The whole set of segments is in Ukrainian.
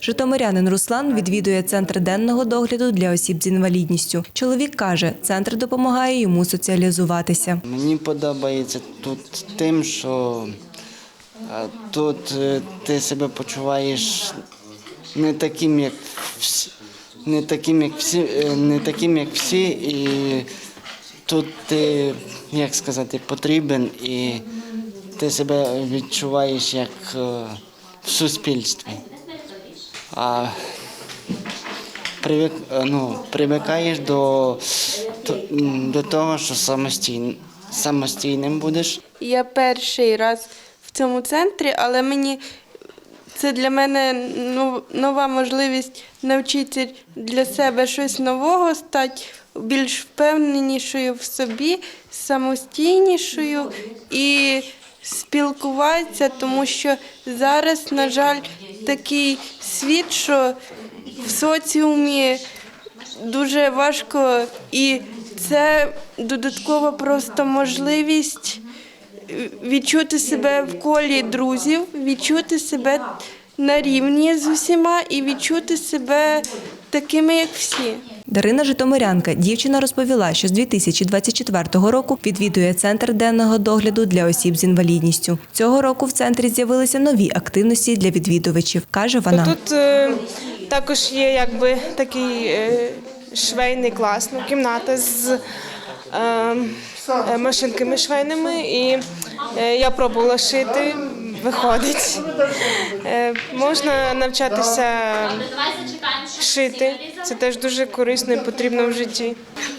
Житомирянин Руслан відвідує центр денного догляду для осіб з інвалідністю. Чоловік каже, центр допомагає йому соціалізуватися. Мені подобається тут тим, що е, тут е, ти себе почуваєш не таким, як всі, не таким, як всі, е, не таким, як всі, і тут ти, як сказати, потрібен і ти себе відчуваєш як в суспільстві. А привик, е, ну, привикаєш до, до того, що самостійн, самостійним будеш. Я перший раз в цьому центрі, але мені це для мене ну, нова можливість навчитися для себе щось нового, стати більш впевненішою в собі, самостійнішою і спілкуватися, тому що зараз, на жаль, такий світ, що в соціумі дуже важко, і це додаткова просто можливість відчути себе в колі друзів, відчути себе на рівні з усіма і відчути себе такими, як всі. Дарина Житомирянка, дівчина розповіла, що з 2024 року відвідує центр денного догляду для осіб з інвалідністю. Цього року в центрі з'явилися нові активності для відвідувачів, каже вона. Тут е, також є якби такий е, швейний клас, ну, кімната з е, е, машинками швейними, і е, я пробувала шити, виходить. Е, можна навчатися шити. Це теж дуже корисно і потрібно в житті.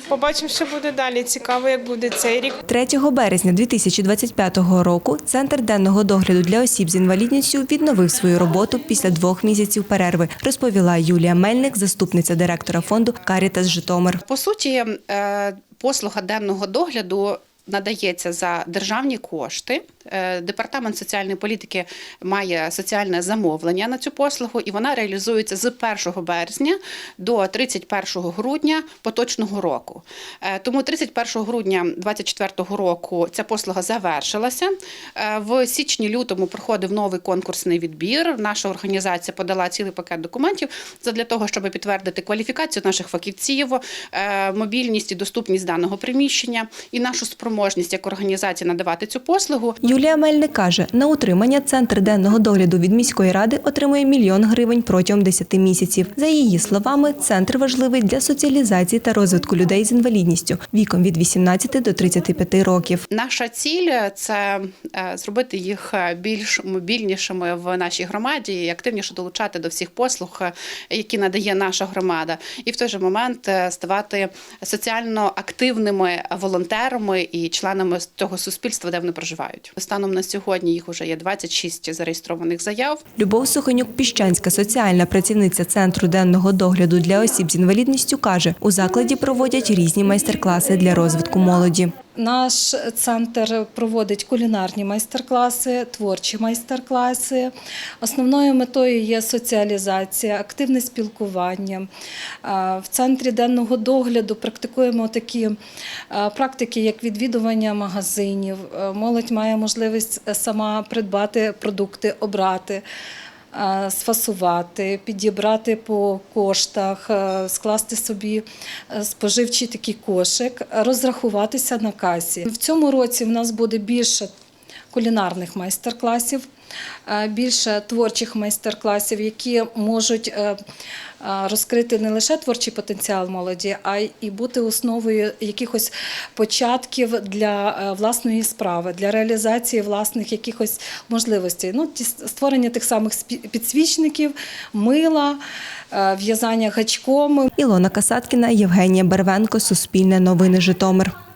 Побачимо, що буде далі. Цікаво, як буде цей рік. 3 березня 2025 року центр денного догляду для осіб з інвалідністю відновив свою роботу після двох місяців перерви, розповіла Юлія Мельник, заступниця директора фонду Карітас Житомир. По суті, е, послуга денного догляду надається за державні кошти. Е, Департамент соціальної політики має соціальне замовлення на цю послугу, і вона реалізується з 1 березня до 31 грудня поточного року. Е, Тому 31 грудня 2024 року ця послуга завершилася. Е, В січні-лютому проходив новий конкурсний відбір. Наша організація подала цілий пакет документів для того, щоб підтвердити кваліфікацію наших фахівців, мобільність і доступність даного приміщення і нашу спроможність як організації надавати цю послугу. Юлія Мельник каже, на утримання центр денного догляду від міської ради отримує мільйон гривень протягом 10 місяців. За її словами, центр важливий для соціалізації та розвитку людей з інвалідністю віком від 18 до 35 років. Наша ціль це е, зробити їх е, більш мобільнішими в нашій громаді і активніше долучати до всіх послуг, е, які надає наша громада, і в той же момент ставати соціально активними волонтерами і членами того суспільства, де вони проживають. Станом на сьогодні їх вже є 26 зареєстрованих заяв. Любов Сухонюк, піщанська соціальна працівниця центру денного догляду для осіб з інвалідністю, каже, у закладі проводять різні майстер-класи для розвитку молоді. Наш центр проводить кулінарні майстер-класи, творчі майстер-класи. Основною метою є соціалізація, активне спілкування. В центрі денного догляду практикуємо такі практики, як відвідування магазинів. Е, Молодь має можливість е, сама придбати продукти, обрати. Е, Сфасувати, підібрати по коштах, е, скласти собі е, споживчий такий кошик, розрахуватися на касі. В цьому році в нас буде більше кулінарних майстер-класів, більше творчих майстер-класів, які можуть е, е, розкрити не лише творчий потенціал молоді, а й бути основою якихось початків для е, власної справи, для реалізації власних якихось можливостей. Ну, створення тих самих підсвічників, мила, е, в'язання гачком, Ілона Касаткіна, Євгенія Бервенко, Суспільне новини Житомир.